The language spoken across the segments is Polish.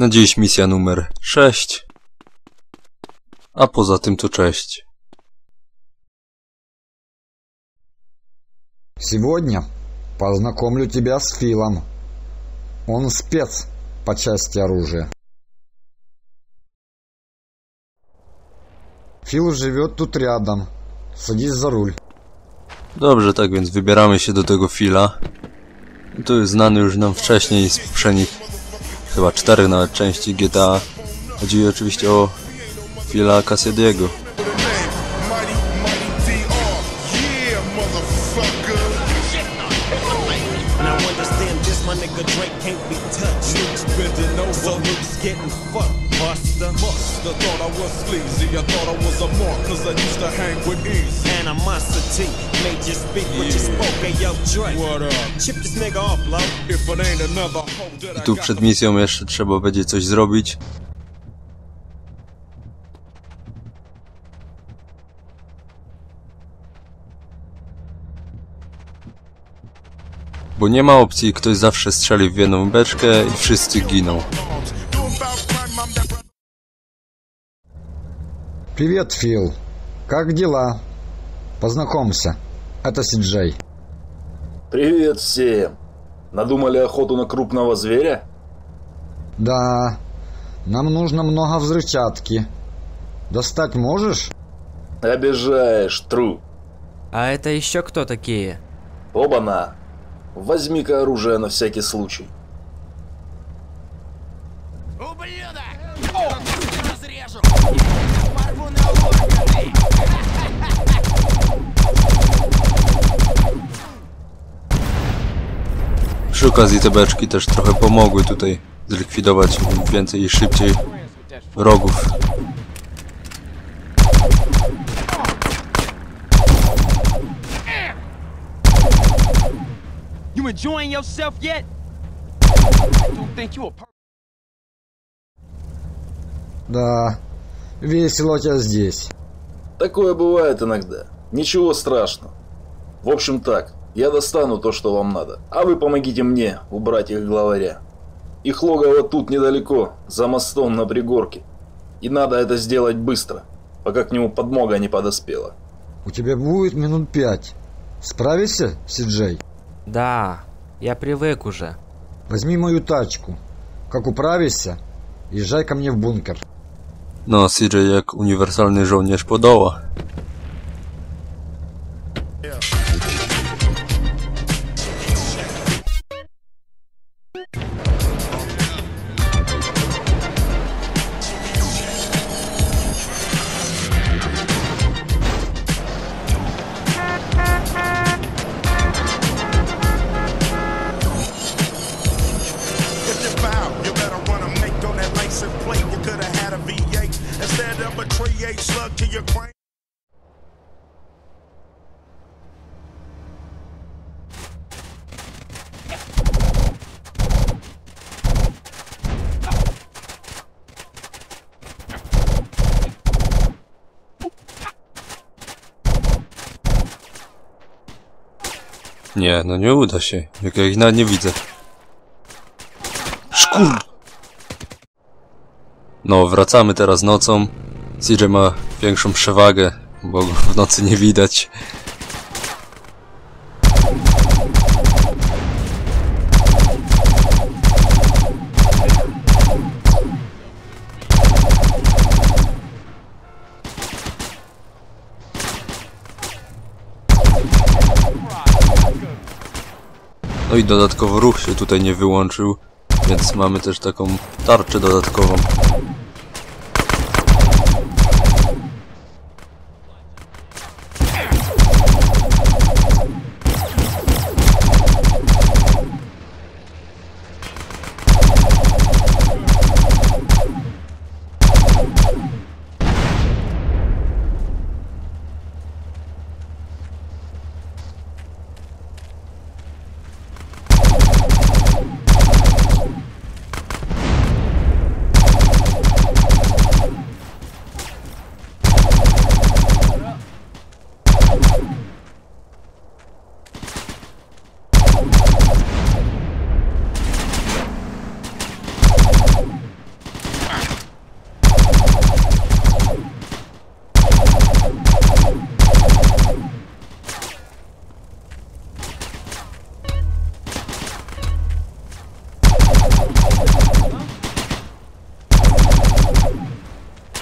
Na dziś misja numer 6. A poza tym to cześć. Сегодня познакомлю тебя с Филом. Он спец по части оружия. Фил живет тут рядом. Садись за руль. Dobrze, tak więc wybieramy się do tego fila. To jest znany już nam wcześniej z poprzednich chyba czterech nawet części GTA. Chodzi oczywiście o fila Cassidy'ego. Now understand this, my nigga Drake can't be touched. Luke's bending over. So Luke's getting fucked, buster. Musta thought I was sleazy. I thought I was a mark cause I used to hang with easy. Animosity made you speak what you spoke. Hey, yo, Drake. What up? Chip this nigga off, low. If it ain't another hoe that I tu przed misją jeszcze trzeba będzie coś zrobić. Bo nie ma opcji, ktoś zawsze strzeli w jedną beczkę i wszyscy giną. Привет, Фил. Как дела? Познакомься. Это Сиджей. Привет всем! Надумали охоту на крупного зверя? Да, нам нужно много взрывчатки. Достать можешь? Обижаешь, тру. А это еще кто такие? Оба-на! Возьми-ка оружие на всякий случай. Przy okazji te beczki też trochę pomogły tutaj zlikwidować więcej i szybciej wrogów. You enjoying yourself yet? Don't think you a Да, весело тебя здесь. Такое бывает иногда. Ничего страшного. В общем так, я достану то, что вам надо. А вы помогите мне убрать их главаря. Их логово тут недалеко, за мостом на пригорке. И надо это сделать быстро, пока к нему подмога не подоспела. У тебя будет минут пять. Справишься, Сиджей? Да, я привык уже. Возьми мою тачку. Как управишься, езжай ко мне в бункер. No, CJ jak uniwersalny żołnierz podoła. Nie, no nie uda się. Jak ja ich nawet nie widzę. Szkur! No, wracamy teraz nocą. CJ ma większą przewagę, bo go w nocy nie widać. No i dodatkowo ruch się tutaj nie wyłączył, więc mamy też taką tarczę dodatkową.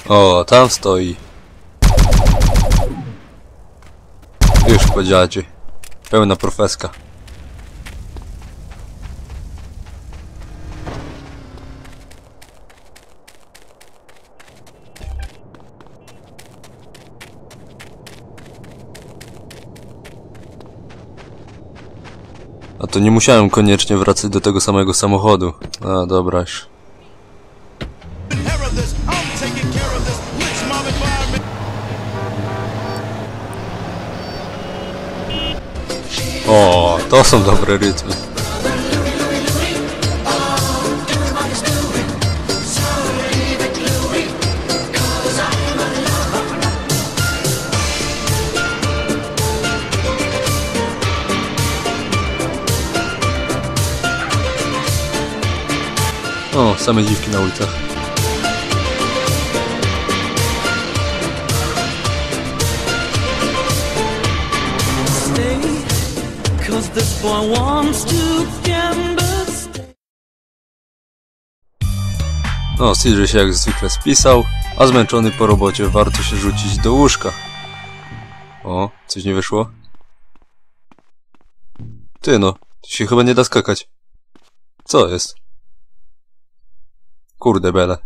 O, tam stoi. Już po dziadzie. Pełna profeska. A to nie musiałem koniecznie wracać do tego samego samochodu. A, dobra O, to są dobre rytmy. O, same dziwki na ulicach. This boy wants to. No, CJ się jak zwykle spisał, a zmęczony po robocie warto się rzucić do łóżka. O, coś nie wyszło? Ty no, tu się chyba nie da skakać. Co jest? Kurde bele.